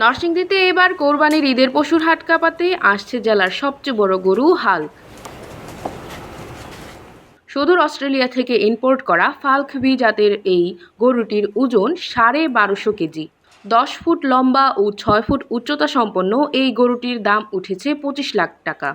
নরসিংদীতে এবার কোরবানির ঈদের পশুর হাট কাঁপাতে আসছে জেলার সবচেয়ে বড় গরু হাল। সুদূর অস্ট্রেলিয়া থেকে ইম্পোর্ট করা ফাল্কবি জাতের এই গরুটির ওজন সাড়ে বারোশো কেজি। দশ ফুট লম্বা ও ছয় ফুট উচ্চতা সম্পন্ন এই গরুটির দাম উঠেছে পঁচিশ লাখ টাকা।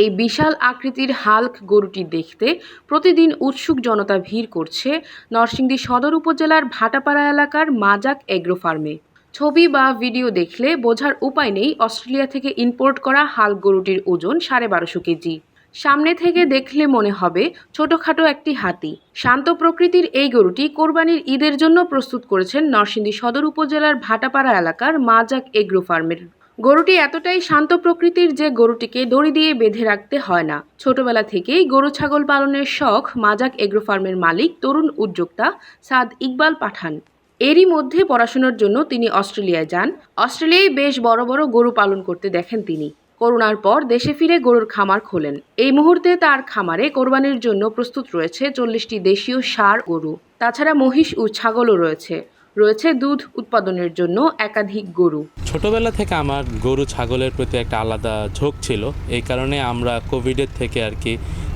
এই বিশাল আকৃতির হাল্ক গরুটি দেখতে প্রতিদিন উৎসুক জনতা ভিড় করছে নরসিংদী সদর উপজেলার ভাটাপাড়া এলাকার মাজাক এগ্রো ফার্মে। ছবি বা ভিডিও দেখলে বোঝার উপায় নেই অস্ট্রেলিয়া থেকে ইম্পোর্ট করা হাল গরুটির ওজন সাড়ে বারোশো কেজি। সামনে থেকে দেখলে মনে হবে ছোটখাটো একটি হাতি। শান্ত প্রকৃতির এই গরুটি কোরবানির ঈদের জন্য প্রস্তুত করেছেন নরসিংদী সদর উপজেলার ভাটাপাড়া এলাকার মাজাক এগ্রো ফার্মের। গরুটি এতটাই শান্ত প্রকৃতির যে গরুটিকে দড়ি দিয়ে বেঁধে রাখতে হয় না। ছোটবেলা থেকেই গরু ছাগল পালনের শখ মাজাক এগ্রো ফার্মের মালিক তরুণ উদ্যোক্তা সাদ ইকবাল পাঠান। এরই মধ্যে পড়াশোনার জন্য তিনি অস্ট্রেলিয়ায় যান। অস্ট্রেলিয়ায় বেশ বড় বড় গরু পালন করতে দেখেন তিনি। করোনার পর দেশে ফিরে গরুর খামার খোলেন। এই মুহূর্তে তার খামারে কোরবানির জন্য প্রস্তুত রয়েছে চল্লিশটি দেশীয় ষাঁড় গরু। তাছাড়া মহিষ ও ছাগলও রয়েছে। রয়েছে দুধ উৎপাদনের জন্য একাধিক গরু। ছোটবেলা থেকে আমার গরু ছাগলের প্রতি একটা আলাদা ঝোঁক ছিল। এই কারণে আমরা কোভিডের থেকে আর কি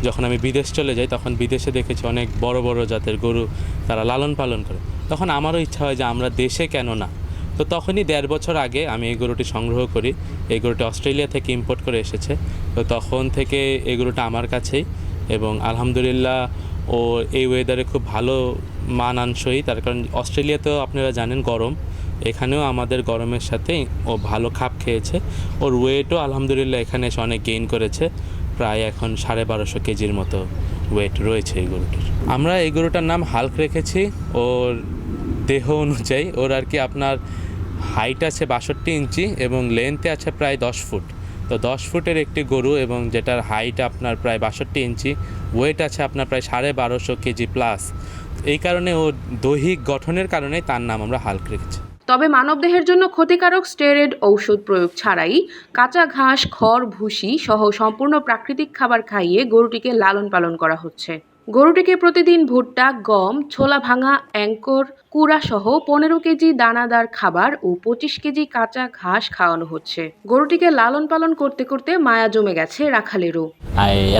যখন আমি বিদেশ চলে যাই, তখন বিদেশে দেখেছি অনেক বড় বড় জাতের গরু তারা লালন পালন করে। তখন আমারও ইচ্ছা হয় যে আমরা দেশে কেন না? তো তখনই দেড় বছর আগে আমি এই গরুটি সংগ্রহ করি। এই গরুটি অস্ট্রেলিয়া থেকে ইম্পোর্ট করে এসেছে। তো তখন থেকে এই গরুটা আমার কাছেই এবং আলহামদুলিল্লাহ ও এই ওয়েদারে খুব ভালো মান মানানসই। তার কারণ অস্ট্রেলিয়াতেও আপনারা জানেন গরম। এখানেও আমাদের গরমের সাথে ও ভালো খাপ খেয়েছে। ওর ওয়েটও আলহামদুলিল্লাহ এখানে এসে অনেক গেইন করেছে। প্রায় এখন সাড়ে বারোশো কেজির মতো ওয়েট রয়েছে এই গরুটির। আমরা এই গরুটার নাম হাল্ক রেখেছি। ওর দেহ অনুযায়ী ওর আর কি আপনার হাইট আছে বাষট্টি ইঞ্চি এবং লেন্থে আছে প্রায় দশ ফুট। তো দশ ফুটের একটি গরু এবং যেটার হাইট আপনার প্রায় বাষট্টি ইঞ্চি ওয়েট আছে আপনার প্রায় সাড়ে বারোশো কেজি প্লাস এই কারণে ও দৈহিক গঠনের কারণে তার নাম আমরা হাল্ক রেখেছি। তবে মানবদেহের জন্য ক্ষতিকারক স্টেরয়েড ঔষধ প্রয়োগ ছাড়াই কাঁচা ঘাস, খড়, ভুসি সহ সম্পূর্ণ প্রাকৃতিক খাবার খাইয়ে গরুটিকে লালন পালন করা হচ্ছে। গরুটিকে প্রতিদিন ভুট্টা, গম, ছোলা ভাঙা, অ্যাঙ্কর, কুড়া সহ পনেরো কেজি দানাদার খাবার ও পঁচিশ কেজি কাঁচা ঘাস খাওয়ানো হচ্ছে। গরুটিকে লালন পালন করতে করতে মায়া জমে গেছে রাখালেরও।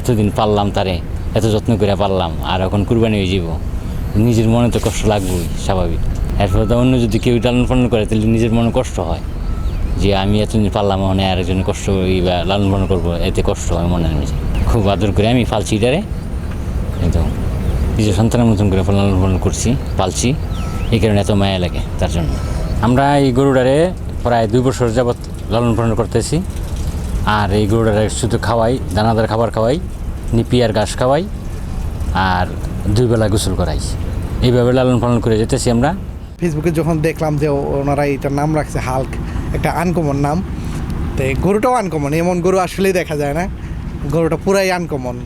এতদিন পারলাম তারে, এত যত্ন করে পারলাম, আর এখন কুরবানি হয়ে যাব নিজের মনে তো কষ্ট লাগবেই, স্বাভাবিক। এরপরে তো অন্য যদি কেউ লালন পালন করে, তাহলে নিজের মনে কষ্ট হয়। যে আমি এতদিন পারলাম মনে আরেকজন কষ্ট বা লালন পালন করব, এতে কষ্ট হয় মনে হয় খুব আদর করে আমি ফালছি এটারে। কিন্তু নিজের সন্তানের মতন করে লালন পালন করছি, পালছি, এই কারণে এত মায়া লাগে তার জন্য। আমরা এই গরুটারে প্রায় দুই বছর যাবৎ লালন পালন করতেছি, আর এই গরুটারে শুধু খাওয়াই, দানাদার খাবার খাওয়াই নিপিয়ার ঘাস খাওয়াই, আর দুই বেলা গোসল করাই। এইভাবে লালন পালন করে যেতেছি আমরা। ফেসবুকে যখন দেখলাম যে ওনারা এটার নাম রাখছে হাল্ক, একটা আনকমন নাম, তো এই গরুটাও আনকমন, এমন গরু আসলেই দেখা যায় না, গরুটা পুরাই আনকমন।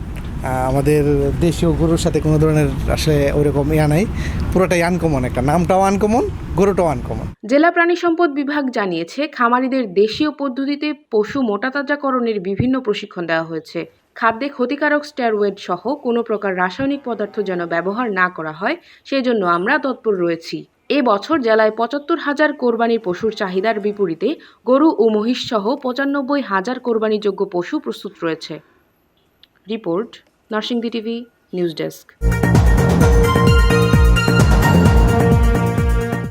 আমাদের দেশীয় গরুর সাথে কোনো ধরনের আসলে ওরকম ইয়া নাই, পুরোটাই আনকমন একটা। নামটাও আনকমন গরুটাও আনকমন জেলা প্রাণী সম্পদ বিভাগ জানিয়েছে, খামারিদের দেশীয় পদ্ধতিতে পশু মোটাতাজাকরণের বিভিন্ন প্রশিক্ষণ দেওয়া হয়েছে। খাদ্যে ক্ষতিকারক স্টেরয়েড সহ কোনো প্রকার রাসায়নিক পদার্থ যেন ব্যবহার না করা হয়, সেজন্য আমরা তৎপর রয়েছি। এ বছর জেলায় পঁচাত্তর হাজার কোরবানির পশুর চাহিদার বিপরীতে গরু ও মহিষ সহ পঁচানব্বই হাজার কোরবানিযোগ্য পশু প্রস্তুত রয়েছে। Report Narsingdi TV news desk.